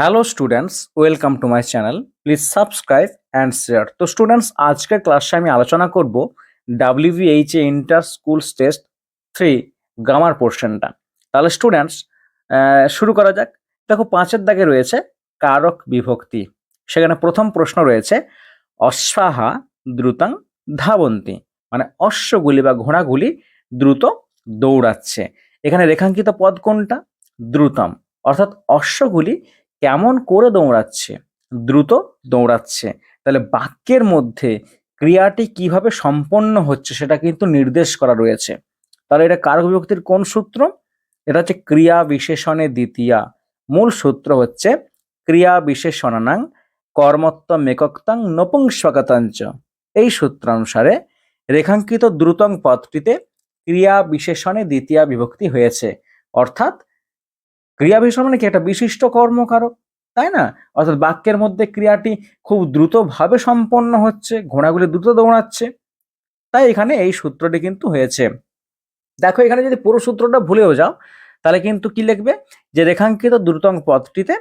Hello students welcome to my channel please subscribe and share তো students আজকের ক্লাসে আমি আলোচনা করব WBH inter school test three grammar পোর্শনটা তাহলে স্টুডেন্টস শুরু করা যাক। দেখো, পাঁচের দাগে রয়েছে কারক বিভক্তি। সেখানে প্রথম প্রশ্ন রয়েছে, অশ্বাহা দ্রুতাং ধাবন্তি। মানে অশ্বগুলি বা ঘোড়াগুলি দ্রুত দৌড়াচ্ছে। এখানে রেখাঙ্কিত পদ কোনটা? দ্রুতম। অর্থাৎ অশ্বগুলি কেমন করে দৌড়াচ্ছে, দ্রুত দৌড়াচ্ছে, তাহলে বাক্যের মধ্যে ক্রিয়াটি কীভাবে সম্পন্ন হচ্ছে সেটা কিন্তু নির্দেশ করা রয়েছে। তাহলে এটা কারক বিভক্তির কোন সূত্র? এটা হচ্ছে ক্রিয়া বিশেষণে দ্বিতীয়া। মূল সূত্র হচ্ছে ক্রিয়া বিশেষণানাং কর্মত্ব মেকক্তাং নপুংসকতাঞ্চ। এই সূত্রানুসারে রেখাঙ্কিত দ্রুতং পদটিতে ক্রিয়া বিশেষণে দ্বিতীয়া বিভক্তি হয়েছে। অর্থাৎ ক্রিয়া বিশেষণ মানে কি একটা বিশিষ্ট কর্মকারক, তাই না? অর্থাৎ বাক্যের মধ্যে ক্রিয়াটি খুব দ্রুতভাবে সম্পন্ন হচ্ছে, ঘোড়াগুলি দ্রুত দৌড়াচ্ছে। তাই এখানে এই সূত্রটি কিন্তু হয়েছে। দেখো, এখানে যদি পুরো সূত্রটা ভুলেও যাও, তাহলে কিন্তু কি লিখবে? যে রেখাঙ্কিত দ্রুতং পদটিতে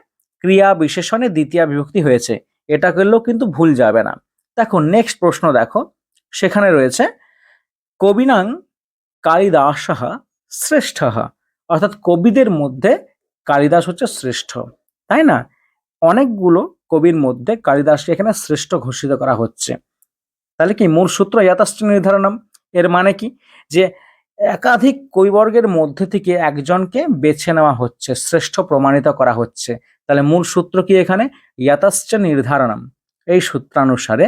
ক্রিয়া বিশেষণে দ্বিতীয় বিভক্তি হয়েছে। এটা করলেও কিন্তু ভুল যাবে না। দেখো নেক্সট প্রশ্ন দেখো। সেখানে রয়েছে কবিনাং কালিদাস শ্রেষ্ঠ। অর্থাৎ কবিদের মধ্যে কালিদাস হচ্ছে শ্রেষ্ঠ, তাই না? অনেকগুলো কবির মধ্যে কালিদাসকে এখানে শ্রেষ্ঠ ঘোষিত করা হচ্ছে। তাহলে কি মূল সূত্র ইয়াতাশ্চ নির্ধারণম এর মানে কি? যে একাধিক কবিবর্গের মধ্যে থেকে একজনকে বেছে নেওয়া হচ্ছে, শ্রেষ্ঠ প্রমাণিত করা হচ্ছে। তাহলে মূল সূত্র কি এখানে? ইয়াতাশ্চ নির্ধারণম এই সূত্রানুসারে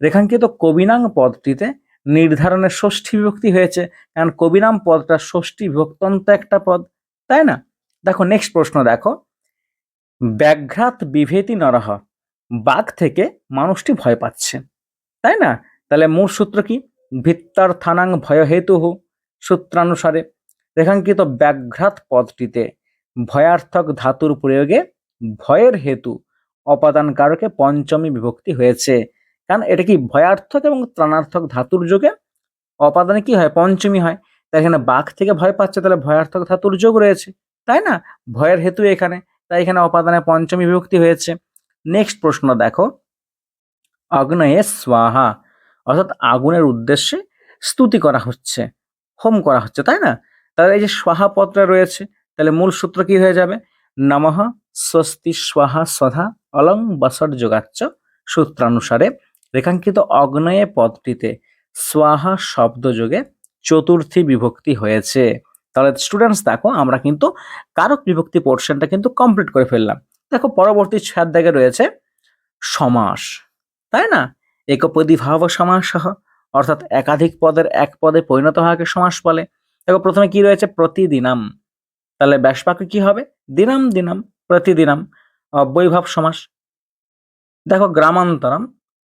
রেখাঙ্কিত কবিনাং পদটিতে নির্ধারণের ষষ্ঠী বিভক্তি হয়েছে। কারণ কবিনাম পদটা ষষ্ঠী বিভক্তন্ত একটা পদ, তাই না? দেখো নেক্সট প্রশ্ন দেখো। ব্যাঘ্রাত বিভেতি নরহ, বাঘ থেকে মানুষটি ভয় পাচ্ছে, তাই না? তাহলে মূল সূত্র কি? ভিত্তার থানাং ভয় হেতু হু সূত্রানুসারে। রেখাঙ্কিত ব্যাঘ্রাত পদটিতে ভয়ার্থক ধাতুর প্রয়োগে ভয়ের হেতু অপাদান কারকে পঞ্চমী বিভক্তি হয়েছে। কারণ এটা কি ভয়ার্থক এবং ত্রাণার্থক ধাতুর যোগে? অপাদানে কি হয়? পঞ্চমী হয়। তাই এখানে বাঘ থেকে ভয় পাচ্ছে, তাহলে ভয়ার্থক ধাতুর যোগ রয়েছে। তাই না? ভয়ের হেতু এখানে। তাই এখানে অপাদানে পঞ্চমী বিভক্তি হয়েছে। নেক্সট প্রশ্ন দেখো। অগ্নয়ে স্বাহা, অর্থাৎ আগুনের উদ্দেশ্যে স্তুতি করা হচ্ছে, হোম করা হচ্ছে, তাই না? তাহলে এই যে স্বাহা পদটা রয়েছে, তাহলে মূল সূত্র কি হয়ে যাবে? নমঃ স্বস্তি স্বাহা সধা অলং বসট যোগাচ্চ সূত্রানুসারে রেখাঙ্কিত অগ্নয়ে পদটিতে স্বাহা শব্দ যোগে চতুর্থী বিভক্তি হয়েছে। তাহলে স্টুডেন্টস দেখো, আমরা কিন্তু কারক বিভক্তি পোর্শনটা কিন্তু কমপ্লিট করে ফেললাম। দেখো পরবর্তী ছয় দাগে রয়েছে সমাস, তাই না? একপদী ভাব সমাস অর্থাৎ একাধিক পদের এক পদে পরিণত হওয়াকে সমাস বলে। দেখো প্রথমে কি রয়েছে? প্রতিদিনাম। তাহলে ব্যাসবাক্য কি হবে? দিনাম দিনাম, প্রতিদিনাম, অব্যয়ভাব সমাস। দেখো গ্রামান্তরম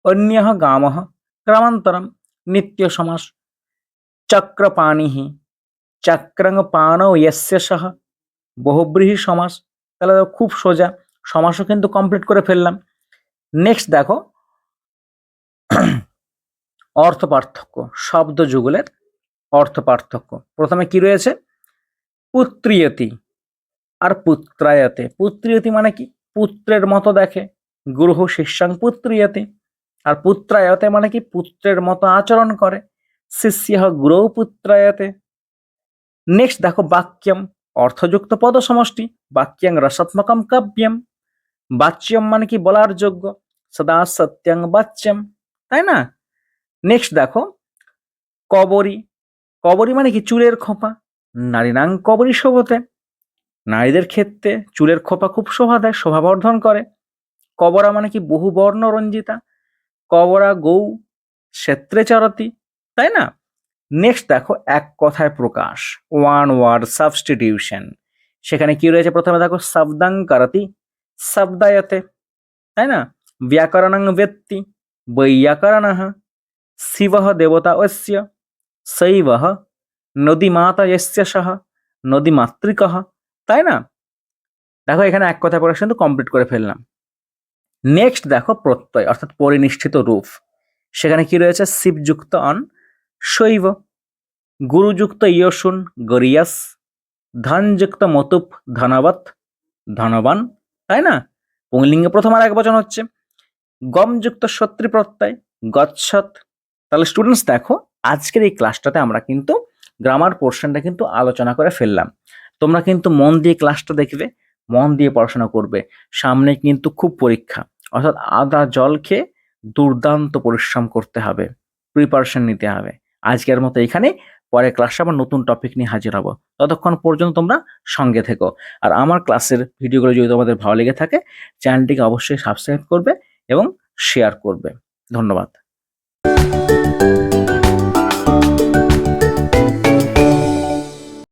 অন্য গাম গ্রামান্তরম নিত্য সমাস চক্রপাণিহি চাক্রাঙ্গ পাণও ইয়স্য সহ বহুব্রীহি সমাস তাহলে খুব সোজা। সমাসও কিন্তু কমপ্লিট করে ফেললাম। নেক্সট দেখো। অর্থ পার্থক্য শব্দ যুগলের অর্থ পার্থক্য প্রথমে কি রয়েছে? পুত্রিয়তি আর পুত্রায়তে। পুত্রিয়তি মানে কি? পুত্রের মতো দেখে। গ্রহ শিষ্যাং পুত্রিয়তি। আর পুত্রায়তে মানে কি? পুত্রের মতো আচরণ করে। শিষ্য গ্রহ পুত্রায়তে। নেক্সট দেখো বাক্যম, অর্থযুক্ত পদ সমষ্টি বাক্যাং রসাত্মকম কাব্যম। বাচ্যম মানে কি? বলার যোগ্য। সদা সত্যাং বাচ্যম, তাই না? নেক্সট দেখো, কবরী। কবরী মানে কি? চুলের খোপা। নারীনাং কবরী শোভতে। নারীদের ক্ষেত্রে চুলের খোপা খুব শোভা দেয় শোভাবর্ধন করে। কবরা মানে কি? বহু বর্ণ রঞ্জিতা। কবরা গৌ ক্ষেত্রে চরতি, তাই না? নেক্সট দেখো, এক কথায় প্রকাশ ওয়ান ওয়ার্ড সাবস্টিটিউশন সেখানে কি রয়েছে প্রথমে দেখো, শব্দাং কারতি, শব্দায়তে, তাই না? ব্যাকরণাং ব্যক্তি বৈয়াকরণ শিব দেবতা অস্য, শৈব নদীমাতা যস্য সহ, নদীমাতৃক, তাই না? দেখো, এখানে এক কথা প্রকাশ কিন্তু কমপ্লিট করে ফেললাম। নেক্সট দেখো, প্রত্যয়, অর্থাৎ পরিনিষ্ঠিত রূপ। সেখানে কি রয়েছে? শিবযুক্ত অন শৈব। গুরুযুক্ত ইয়সুন গরিয়াস। ধনযুক্ত মতুপ ধনবত ধনবান, তাই না? পুংলিঙ্গে প্রথম আর এক বচন হচ্ছে, গমযুক্ত সত্রী প্রত্যয় গচ্ছত তাহলে স্টুডেন্টস দেখো, আজকের এই ক্লাসটাতে আমরা কিন্তু গ্রামার পোর্শনটা কিন্তু আলোচনা করে ফেললাম। তোমরা কিন্তু মন দিয়ে ক্লাসটা দেখবে, মন দিয়ে পড়াশোনা করবে। সামনে কিন্তু খুব পরীক্ষা, অর্থাৎ আদা জল খেয়ে দুর্দান্ত পরিশ্রম করতে হবে প্রিপারেশন নিতে হবে। আজকের মতো এখানে পরে ক্লাসে আবার নতুন টপিক নিয়ে হাজির হব। ততক্ষণ পর্যন্ত তোমরা সঙ্গে থেকো। আর আমার ক্লাসের ভিডিওগুলো যদি তোমাদের ভালো লেগে থাকে চ্যানেলটিকে অবশ্যই সাবস্ক্রাইব করবে এবং শেয়ার করবে। ধন্যবাদ।